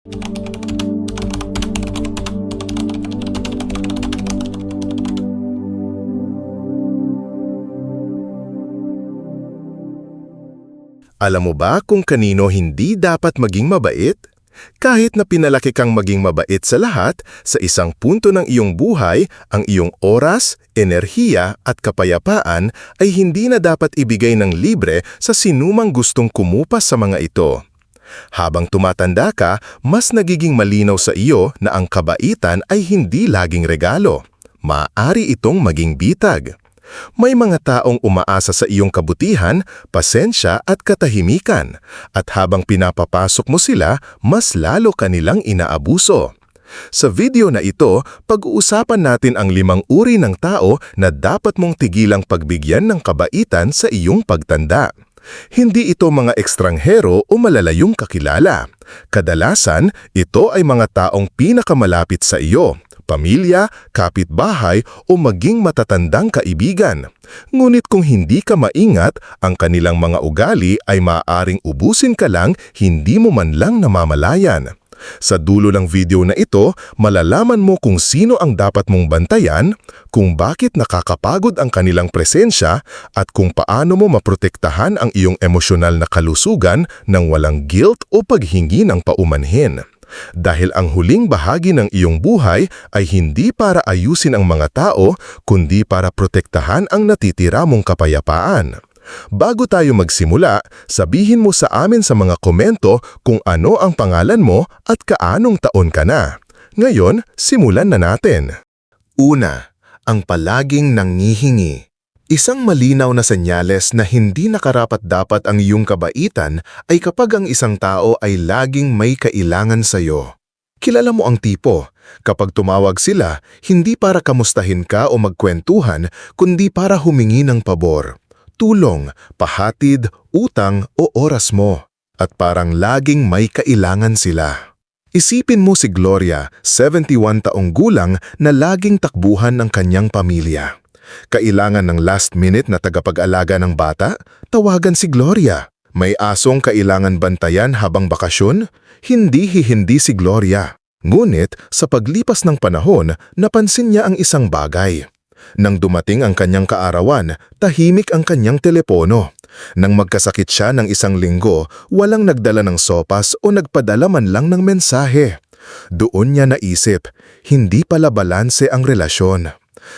Alam mo ba kung kanino hindi dapat maging mabait? Kahit na pinalaki kang maging mabait sa lahat, sa isang punto ng iyong buhay, ang iyong oras, enerhiya at kapayapaan ay hindi na dapat ibigay ng libre sa sinumang gustong kumupas sa mga ito. Habang tumatanda ka, mas nagiging malinaw sa iyo na ang kabaitan ay hindi laging regalo. Maaari itong maging bitag. May mga taong umaasa sa iyong kabutihan, pasensya at katahimikan, at habang pinapapasok mo sila, mas lalo kanilang inaabuso. Sa video na ito, pag-uusapan natin ang limang uri ng tao na dapat mong tigilang pagbigyan ng kabaitan sa iyong pagtanda. Hindi ito mga ekstranghero o malalayong kakilala. Kadalasan, ito ay mga taong pinakamalapit sa iyo, pamilya, kapitbahay o maging matatandang kaibigan. Ngunit kung hindi ka maingat, ang kanilang mga ugali ay maaaring ubusin ka lang hindi mo man lang namamalayan. Sa dulo ng video na ito, malalaman mo kung sino ang dapat mong bantayan, kung bakit nakakapagod ang kanilang presensya, at kung paano mo maprotektahan ang iyong emosyonal na kalusugan ng walang guilt o paghingi ng paumanhin. Dahil ang huling bahagi ng iyong buhay ay hindi para ayusin ang mga tao, kundi para protektahan ang natitira mong kapayapaan. Bago tayo magsimula, sabihin mo sa amin sa mga komento kung ano ang pangalan mo at kaanong taon ka na. Ngayon, simulan na natin. Una, ang palaging nangihingi. Isang malinaw na senyales na hindi nakarapat-dapat ang iyong kabaitan ay kapag ang isang tao ay laging may kailangan sa iyo. Kilala mo ang tipo. Kapag tumawag sila, hindi para kamustahin ka o magkwentuhan, kundi para humingi ng pabor. Tulong, pahatid, utang o oras mo. At parang laging may kailangan sila. Isipin mo si Gloria, 71 taong gulang na laging takbuhan ng kanyang pamilya. Kailangan ng last minute na tagapag-alaga ng bata? Tawagan si Gloria. May asong kailangan bantayan habang bakasyon? Hindi hihindi si Gloria. Ngunit sa paglipas ng panahon, napansin niya ang isang bagay. Nang dumating ang kanyang kaarawan, tahimik ang kanyang telepono. Nang magkasakit siya ng isang linggo, walang nagdala ng sopas o nagpadala man lang ng mensahe. Doon niya naisip, hindi pala balanse ang relasyon.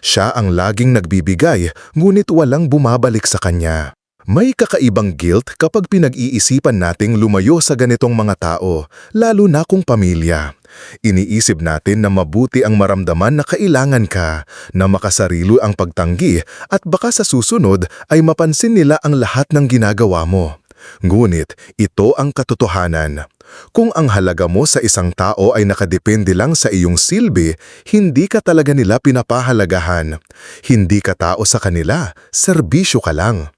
Siya ang laging nagbibigay, ngunit walang bumabalik sa kanya. May kakaibang guilt kapag pinag-iisipan nating lumayo sa ganitong mga tao, lalo na kung pamilya. Iniisip natin na mabuti ang maramdaman na kailangan ka, na makasarilo ang pagtanggi at baka sa susunod ay mapansin nila ang lahat ng ginagawa mo. Ngunit ito ang katotohanan. Kung ang halaga mo sa isang tao ay nakadepende lang sa iyong silbi, hindi ka talaga nila pinapahalagahan. Hindi ka tao sa kanila, serbisyo ka lang.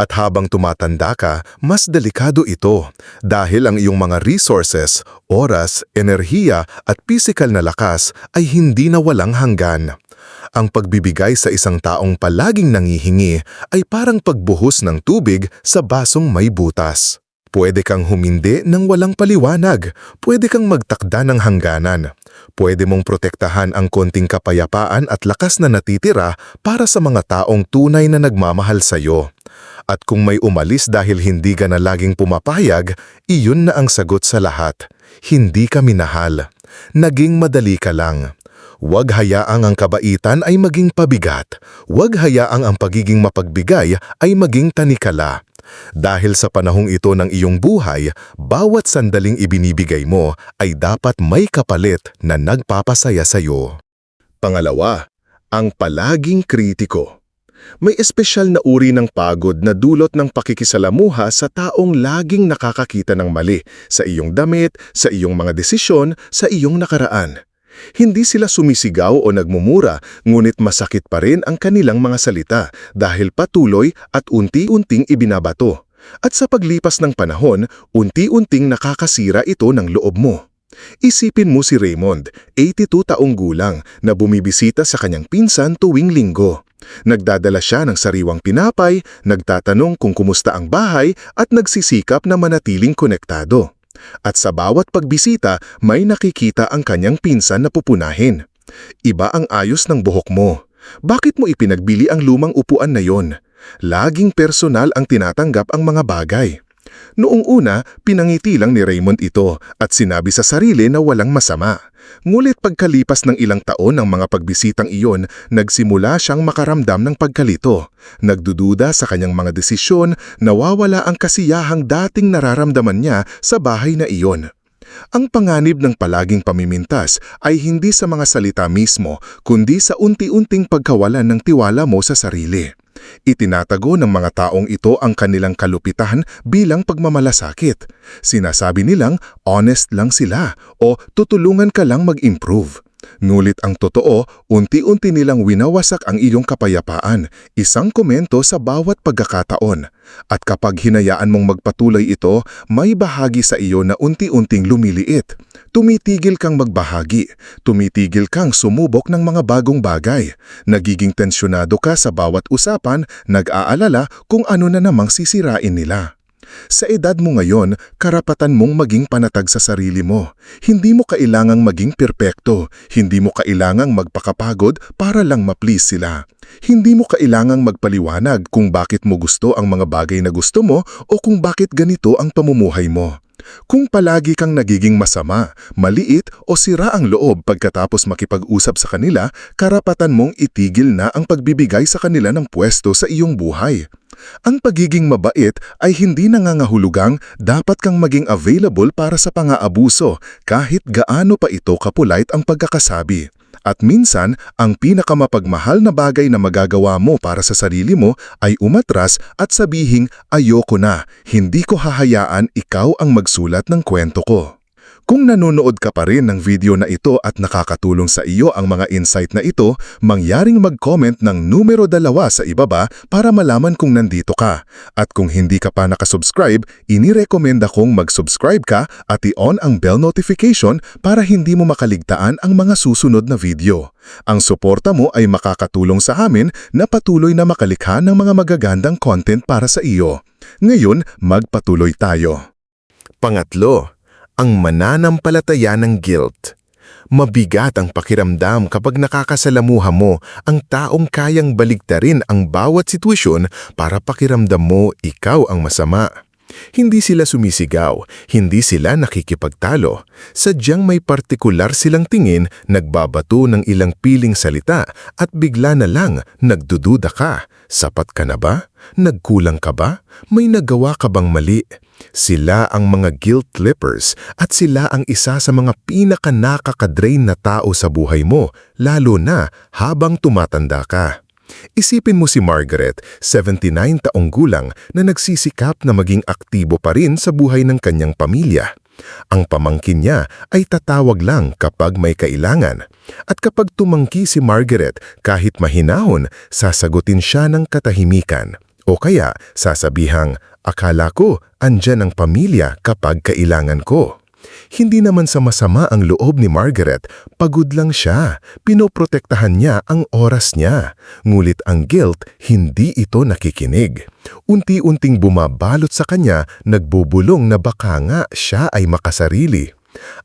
At habang tumatanda ka, mas delikado ito dahil ang iyong mga resources, oras, enerhiya at physical na lakas ay hindi na walang hanggan. Ang pagbibigay sa isang taong palaging nangihingi ay parang pagbuhos ng tubig sa basong may butas. Pwede kang humindi ng walang paliwanag. Pwede kang magtakda ng hangganan. Pwede mong protektahan ang konting kapayapaan at lakas na natitira para sa mga taong tunay na nagmamahal sa iyo. At kung may umalis dahil hindi ka na laging pumapayag, iyon na ang sagot sa lahat. Hindi ka minahal. Naging madali ka lang. Huwag hayaang ang kabaitan ay maging pabigat. Huwag hayaang ang pagiging mapagbigay ay maging tanikala. Dahil sa panahong ito ng iyong buhay, bawat sandaling ibinibigay mo ay dapat may kapalit na nagpapasaya sa iyo. Pangalawa, ang palaging kritiko. May espesyal na uri ng pagod na dulot ng pakikisalamuha sa taong laging nakakakita ng mali sa iyong damit, sa iyong mga desisyon, sa iyong nakaraan. Hindi sila sumisigaw o nagmumura, ngunit masakit pa rin ang kanilang mga salita dahil patuloy at unti-unting ibinabato. At sa paglipas ng panahon, unti-unting nakakasira ito ng loob mo. Isipin mo si Raymond, 82 taong gulang, na bumibisita sa kanyang pinsan tuwing linggo. Nagdadala siya ng sariwang pinapay, nagtatanong kung kumusta ang bahay at nagsisikap na manatiling konektado. At sa bawat pagbisita, may nakikita ang kanyang pinsan na pupunahin. Iba ang ayos ng buhok mo. Bakit mo ipinagbili ang lumang upuan na yon? Laging personal ang tinatanggap ang mga bagay. Noong una, pinangiti lang ni Raymond ito at sinabi sa sarili na walang masama. Ngulit pagkalipas ng ilang taon ng mga pagbisitang iyon, nagsimula siyang makaramdam ng pagkalito. Nagdududa sa kanyang mga desisyon, nawawala ang kasiyahang dating nararamdaman niya sa bahay na iyon. Ang panganib ng palaging pamimintas ay hindi sa mga salita mismo, kundi sa unti-unting pagkawalan ng tiwala mo sa sarili. Itinatago ng mga taong ito ang kanilang kalupitan bilang pagmamalasakit. Sinasabi nilang honest lang sila o tutulungan ka lang mag-improve. Nulit ang totoo, unti-unti nilang winawasak ang iyong kapayapaan, isang komento sa bawat pagkakataon. At kapag hinayaan mong magpatuloy ito, may bahagi sa iyo na unti-unting lumiliit. Tumitigil kang magbahagi, tumitigil kang sumubok ng mga bagong bagay. Nagiging tensyonado ka sa bawat usapan, nag-aalala kung ano na namang sisirain nila. Sa edad mo ngayon, karapatan mong maging panatag sa sarili mo. Hindi mo kailangang maging perpekto. Hindi mo kailangang magpakapagod para lang ma-please sila. Hindi mo kailangang magpaliwanag kung bakit mo gusto ang mga bagay na gusto mo o kung bakit ganito ang pamumuhay mo. Kung palagi kang nagiging masama, maliit o sira ang loob pagkatapos makipag-usap sa kanila, karapatan mong itigil na ang pagbibigay sa kanila ng pwesto sa iyong buhay. Ang pagiging mabait ay hindi nangangahulugang dapat kang maging available para sa pang-aabuso kahit gaano pa ito kapulait ang pagkakasabi. At minsan, ang pinakamapagmahal na bagay na magagawa mo para sa sarili mo ay umatras at sabihing, ayoko na, hindi ko hahayaan ikaw ang magsulat ng kwento ko. Kung nanonood ka pa rin ng video na ito at nakakatulong sa iyo ang mga insight na ito, mangyaring mag-comment ng numero dalawa sa ibaba para malaman kung nandito ka. At kung hindi ka pa nakasubscribe, inirekomenda kong mag-subscribe ka at i-on ang bell notification para hindi mo makaligtaan ang mga susunod na video. Ang suporta mo ay makakatulong sa amin na patuloy na makalikha ng mga magagandang content para sa iyo. Ngayon, magpatuloy tayo. Pangatlo, ang mananampalataya ng guilt. Mabigat ang pakiramdam kapag nakakasalamuha mo ang taong kayang baligtarin ang bawat sitwasyon para pakiramdam mo ikaw ang masama. Hindi sila sumisigaw, hindi sila nakikipagtalo. Sadyang may partikular silang tingin, nagbabato ng ilang piling salita at bigla na lang nagdududa ka. Sapat ka na ba? Nagkulang ka ba? May nagawa ka bang mali? Sila ang mga guilt trippers at sila ang isa sa mga pinaka nakakadrain na tao sa buhay mo, lalo na habang tumatanda ka. Isipin mo si Margaret, 79 taong gulang na nagsisikap na maging aktibo pa rin sa buhay ng kanyang pamilya. Ang pamangkin niya ay tatawag lang kapag may kailangan. At kapag tumangki si Margaret kahit mahinahon, sasagutin siya ng katahimikan. O kaya sasabihang, akala ko andyan ang pamilya kapag kailangan ko. Hindi naman sa masama ang loob ni Margaret, pagod lang siya. Pinoprotektahan niya ang oras niya. Ngulit ang guilt, hindi ito nakikinig. Unti-unting bumabalot sa kanya, nagbubulong na baka nga siya ay makasarili.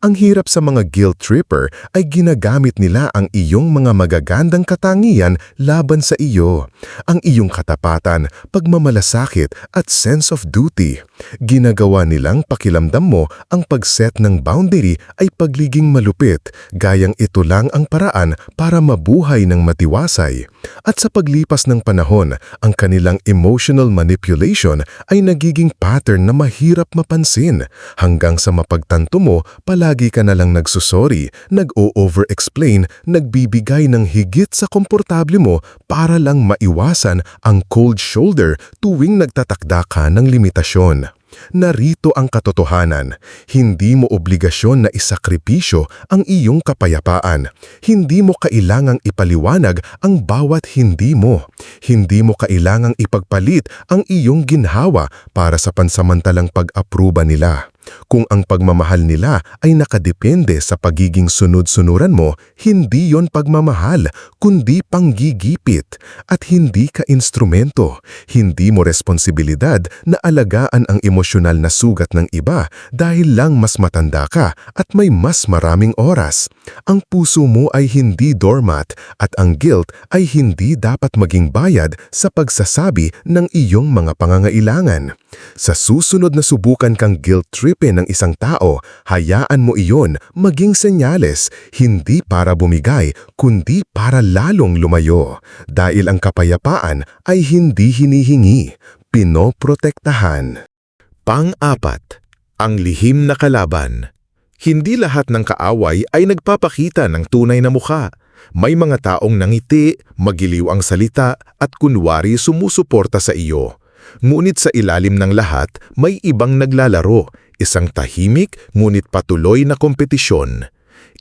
Ang hirap sa mga guilt tripper ay ginagamit nila ang iyong mga magagandang katangian laban sa iyo. Ang iyong katapatan, pagmamalasakit at sense of duty. Ginagawa nilang pakilamdam mo ang pag-set ng boundary ay pagliging malupit, gayang ito lang ang paraan para mabuhay ng matiwasay. At sa paglipas ng panahon, ang kanilang emotional manipulation ay nagiging pattern na mahirap mapansin hanggang sa mapagtanto mo palagi ka na lang nagsusori, nag-o-over-explain, nagbibigay ng higit sa komportable mo para lang maiwasan ang cold shoulder tuwing nagtatakda ka ng limitasyon. Narito ang katotohanan. Hindi mo obligasyon na isakripisyo ang iyong kapayapaan. Hindi mo kailangang ipaliwanag ang bawat hindi mo. Hindi mo kailangang ipagpalit ang iyong ginhawa para sa pansamantalang pag-apruba nila. Kung ang pagmamahal nila ay nakadepende sa pagiging sunod-sunuran mo, hindi yon pagmamahal, kundi panggigipit. At hindi ka instrumento. Hindi mo responsibilidad na alagaan ang emosyonal na sugat ng iba dahil lang mas matanda ka at may mas maraming oras. Ang puso mo ay hindi doormat at ang guilt ay hindi dapat maging bayad sa pagsasabi ng iyong mga pangangailangan. Sa susunod na subukan kang guilt tripin ng isang tao, hayaan mo iyon maging senyales, hindi para bumigay, kundi para lalong lumayo. Dahil ang kapayapaan ay hindi hinihingi, pinoprotektahan. Pang-apat, ang lihim na kalaban. Hindi lahat ng kaaway ay nagpapakita ng tunay na mukha. May mga taong nangiti, magiliw ang salita at kunwari sumusuporta sa iyo. Ngunit sa ilalim ng lahat, may ibang naglalaro, isang tahimik ngunit patuloy na kompetisyon.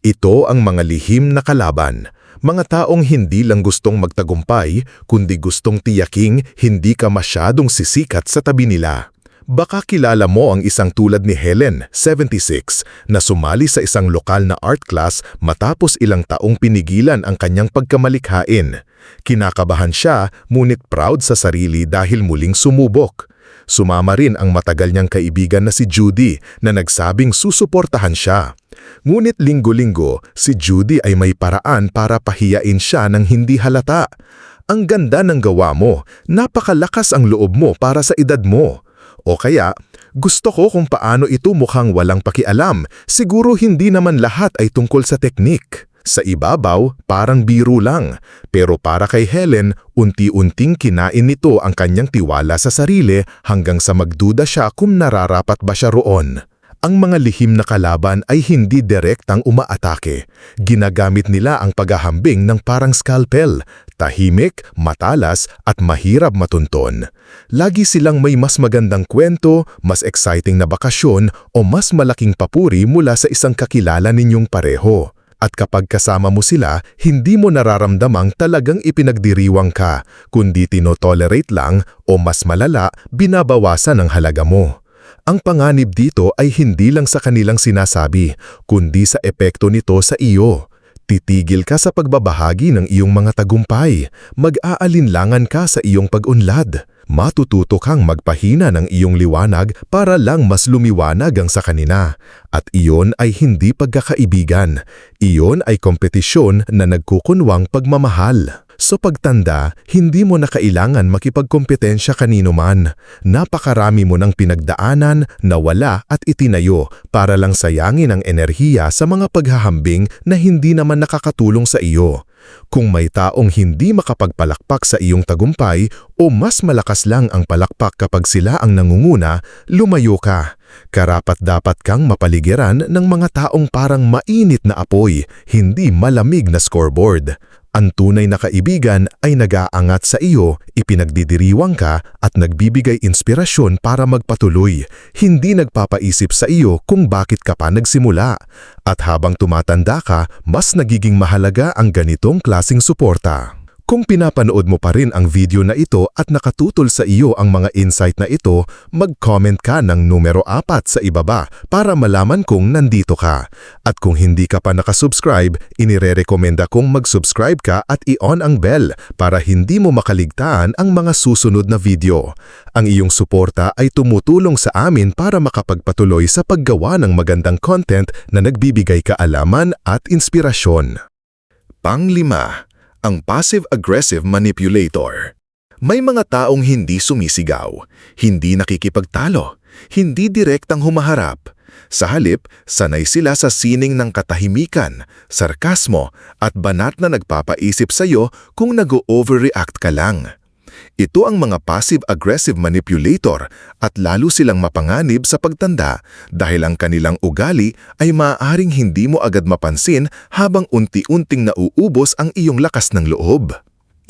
Ito ang mga lihim na kalaban, mga taong hindi lang gustong magtagumpay, kundi gustong tiyaking hindi ka masyadong sisikat sa tabi nila. Baka kilala mo ang isang tulad ni Helen, 76, na sumali sa isang lokal na art class matapos ilang taong pinigilan ang kanyang pagkamalikhain. Kinakabahan siya, ngunit proud sa sarili dahil muling sumubok. Sumama rin ang matagal niyang kaibigan na si Judy na nagsabing susuportahan siya. Ngunit linggo-linggo, si Judy ay may paraan para pahiyain siya ng hindi halata. Ang ganda ng gawa mo, napakalakas ang loob mo para sa edad mo. O kaya, gusto ko kung paano ito mukhang walang pakialam, siguro hindi naman lahat ay tungkol sa teknik. Sa ibabaw, parang biro lang. Pero para kay Helen, unti-unting kinain nito ang kanyang tiwala sa sarili hanggang sa magduda siya kung nararapat ba siya roon. Ang mga lihim na kalaban ay hindi direktang umaatake. Ginagamit nila ang paghahambing ng parang scalpel, tahimik, matalas at mahirap matunton. Lagi silang may mas magandang kwento, mas exciting na bakasyon o mas malaking papuri mula sa isang kakilala ninyong pareho. At kapag kasama mo sila, hindi mo nararamdamang talagang ipinagdiriwang ka, kundi tinotolerate lang o mas malala, binabawasan ang halaga mo. Ang panganib dito ay hindi lang sa kanilang sinasabi, kundi sa epekto nito sa iyo. Titigil ka sa pagbabahagi ng iyong mga tagumpay, mag-aalinlangan ka sa iyong pag-unlad. Matututo kang magpahina ng iyong liwanag para lang mas lumiwanag ang sa kanina. At iyon ay hindi pagkakaibigan. Iyon ay kompetisyon na nagkukunwang pagmamahal. So pagtanda, hindi mo na kailangan makipagkompetensya kanino man. Napakarami mo ng pinagdaanan, nawala at itinayo para lang sayangin ang enerhiya sa mga paghahambing na hindi naman nakakatulong sa iyo. Kung may taong hindi makapagpalakpak sa iyong tagumpay o mas malakas lang ang palakpak kapag sila ang nangunguna, lumayo ka. Karapat dapat kang mapaligiran ng mga taong parang mainit na apoy, hindi malamig na scoreboard. Ang tunay na kaibigan ay nag-aangat sa iyo, ipinagdidiriwang ka at nagbibigay inspirasyon para magpatuloy, hindi nagpapaisip sa iyo kung bakit ka pa nagsimula. At habang tumatanda ka, mas nagiging mahalaga ang ganitong klasing suporta. Kung pinapanood mo pa rin ang video na ito at nakatutol sa iyo ang mga insight na ito, mag-comment ka ng numero 4 sa ibaba para malaman kung nandito ka. At kung hindi ka pa nakasubscribe, inirerekomenda kong mag-subscribe ka at i-on ang bell para hindi mo makaligtaan ang mga susunod na video. Ang iyong suporta ay tumutulong sa amin para makapagpatuloy sa paggawa ng magandang content na nagbibigay kaalaman at inspirasyon. Panglima, ang passive-aggressive manipulator. May mga taong hindi sumisigaw, hindi nakikipagtalo, hindi direktang humaharap. Sa halip, sanay sila sa sining ng katahimikan, sarkasmo at banat na nagpapaisip sa iyo kung nag-overreact ka lang. Ito ang mga passive-aggressive manipulator at lalo silang mapanganib sa pagtanda dahil ang kanilang ugali ay maaaring hindi mo agad mapansin habang unti-unting nauubos ang iyong lakas ng loob.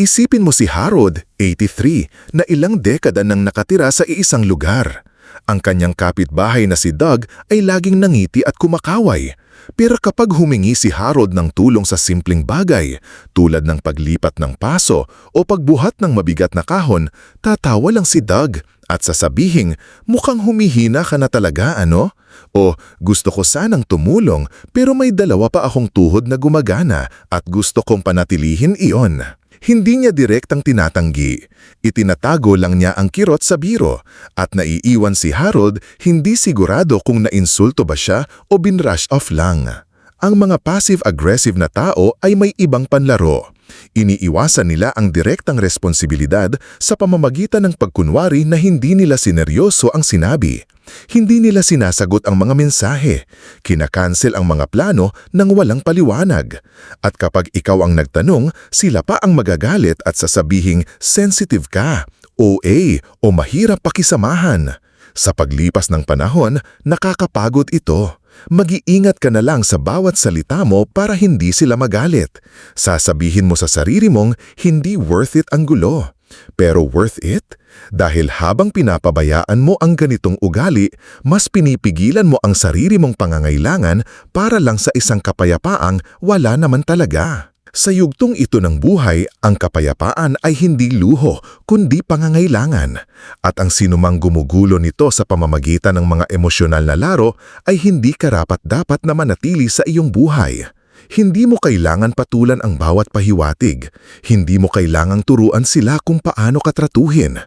Isipin mo si Harold, 83, na ilang dekada nang nakatira sa iisang lugar. Ang kanyang kapitbahay na si Doug ay laging nangiti at kumakaway. Pero kapag humingi si Harold ng tulong sa simpleng bagay, tulad ng paglipat ng paso o pagbuhat ng mabigat na kahon, tatawa lang si Doug At sasabihing, mukhang humihina ka na talaga ano? O gusto ko sanang tumulong pero may dalawa pa akong tuhod na gumagana at gusto kong panatilihin iyon. Hindi niya direktang tinatanggi. Itinatago lang niya ang kirot sa biro at naiiwan si Harold hindi sigurado kung nainsulto ba siya o binrush off lang. Ang mga passive-aggressive na tao ay may ibang panlaro. Iniiwasan nila ang direktang responsibilidad sa pamamagitan ng pagkunwari na hindi nila sineryoso ang sinabi. Hindi nila sinasagot ang mga mensahe. Kinakansel ang mga plano nang walang paliwanag. At kapag ikaw ang nagtanong, sila pa ang magagalit at sasabihing sensitive ka, OA o mahirap pakisamahan. Sa paglipas ng panahon, nakakapagod ito. Mag-iingat ka na lang sa bawat salita mo para hindi sila magalit. Sasabihin mo sa sarili mong hindi worth it ang gulo. Pero worth it? Dahil habang pinapabayaan mo ang ganitong ugali, mas pinipigilan mo ang sarili mong pangangailangan para lang sa isang kapayapaang wala naman talaga. Sa yugtong ito ng buhay, ang kapayapaan ay hindi luho, kundi pangangailangan. At ang sinumang gumugulo nito sa pamamagitan ng mga emosyonal na laro ay hindi karapat-dapat na manatili sa iyong buhay. Hindi mo kailangan patulan ang bawat pahiwatig. Hindi mo kailangang turuan sila kung paano katratuhin.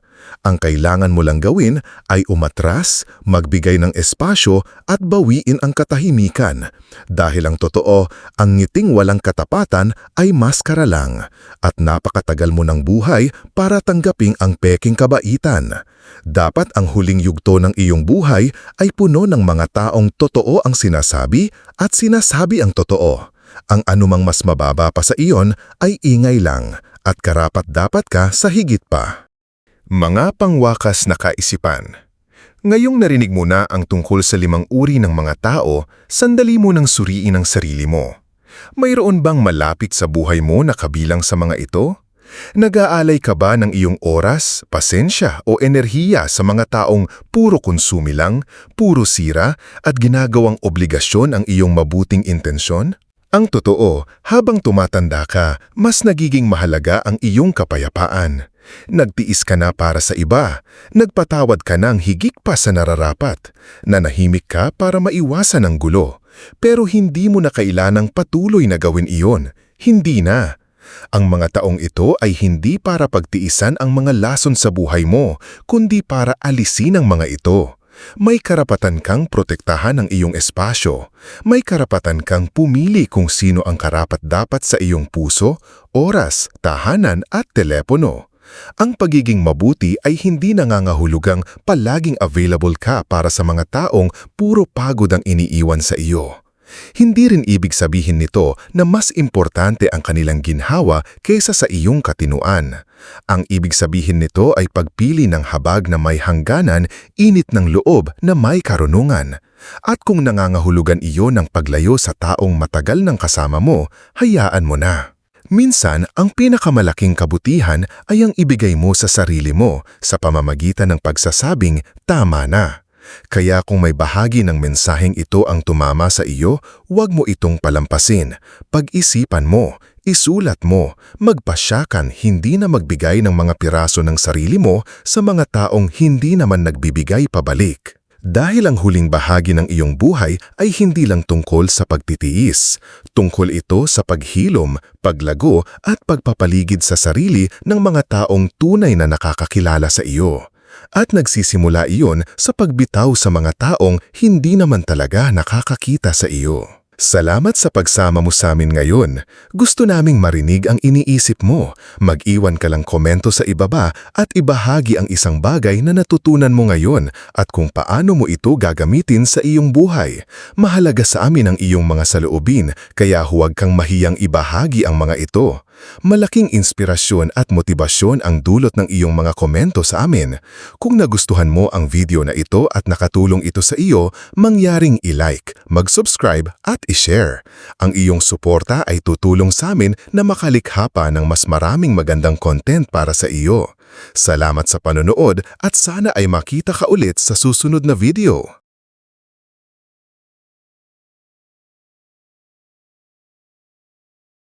Ang kailangan mo lang gawin ay umatras, magbigay ng espasyo at bawiin ang katahimikan. Dahil ang totoo, ang ngiting walang katapatan ay maskara lang at napakatagal mo ng buhay para tanggaping ang peking kabaitan. Dapat ang huling yugto ng iyong buhay ay puno ng mga taong totoo ang sinasabi at sinasabi ang totoo. Ang anumang mas mababa pa sa iyon ay ingay lang at karapat dapat ka sa higit pa. Mga pangwakas na kaisipan Ngayong narinig mo na ang tungkol sa limang uri ng mga tao, sandali mo nang suriin ang sarili mo. Mayroon bang malapit sa buhay mo na kabilang sa mga ito? Nag-aalay ka ba ng iyong oras, pasensya o enerhiya sa mga taong puro konsumi lang, puro sira at ginagawang obligasyon ang iyong mabuting intensyon? Ang totoo, habang tumatanda ka, mas nagiging mahalaga ang iyong kapayapaan. Nagtiis ka na para sa iba, nagpatawad ka ng higik pa sa nararapat, nanahimik ka para maiwasan ang gulo. Pero hindi mo na kailanang patuloy na gawin iyon. Hindi na. Ang mga taong ito ay hindi para pagtiisan ang mga lason sa buhay mo, kundi para alisin ang mga ito. May karapatan kang protektahan ang iyong espasyo. May karapatan kang pumili kung sino ang karapat-dapat sa iyong puso, oras, tahanan at telepono. Ang pagiging mabuti ay hindi nangangahulugang palaging available ka para sa mga taong puro pagod ang iniiwan sa iyo. Hindi rin ibig sabihin nito na mas importante ang kanilang ginhawa kaysa sa iyong katinuan. Ang ibig sabihin nito ay pagpili ng habag na may hangganan, init ng loob na may karunungan. At kung nangangahulugan iyon ng paglayo sa taong matagal ng kasama mo, hayaan mo na. Minsan, ang pinakamalaking kabutihan ay ang ibigay mo sa sarili mo sa pamamagitan ng pagsasabing, tama na. Kaya kung may bahagi ng mensaheng ito ang tumama sa iyo, huwag mo itong palampasin. Pag-isipan mo, isulat mo, magpasyakan hindi na magbigay ng mga piraso ng sarili mo sa mga taong hindi naman nagbibigay pabalik. Dahil ang huling bahagi ng iyong buhay ay hindi lang tungkol sa pagtitiis. Tungkol ito sa paghilom, paglago at pagpapaligid sa sarili ng mga taong tunay na nakakakilala sa iyo. At nagsisimula iyon sa pagbitaw sa mga taong hindi naman talaga nakakakita sa iyo. Salamat sa pagsama mo sa amin ngayon. Gusto naming marinig ang iniisip mo. Mag-iwan ka lang komento sa ibaba at ibahagi ang isang bagay na natutunan mo ngayon at kung paano mo ito gagamitin sa iyong buhay. Mahalaga sa amin ang iyong mga saloobin kaya huwag kang mahiyang ibahagi ang mga ito. Malaking inspirasyon at motibasyon ang dulot ng iyong mga komento sa amin. Kung nagustuhan mo ang video na ito at nakatulong ito sa iyo, mangyaring i-like, mag-subscribe at i-share. Ang iyong suporta ay tutulong sa amin na makalikha pa ng mas maraming magandang content para sa iyo. Salamat sa panonood at sana ay makita ka ulit sa susunod na video.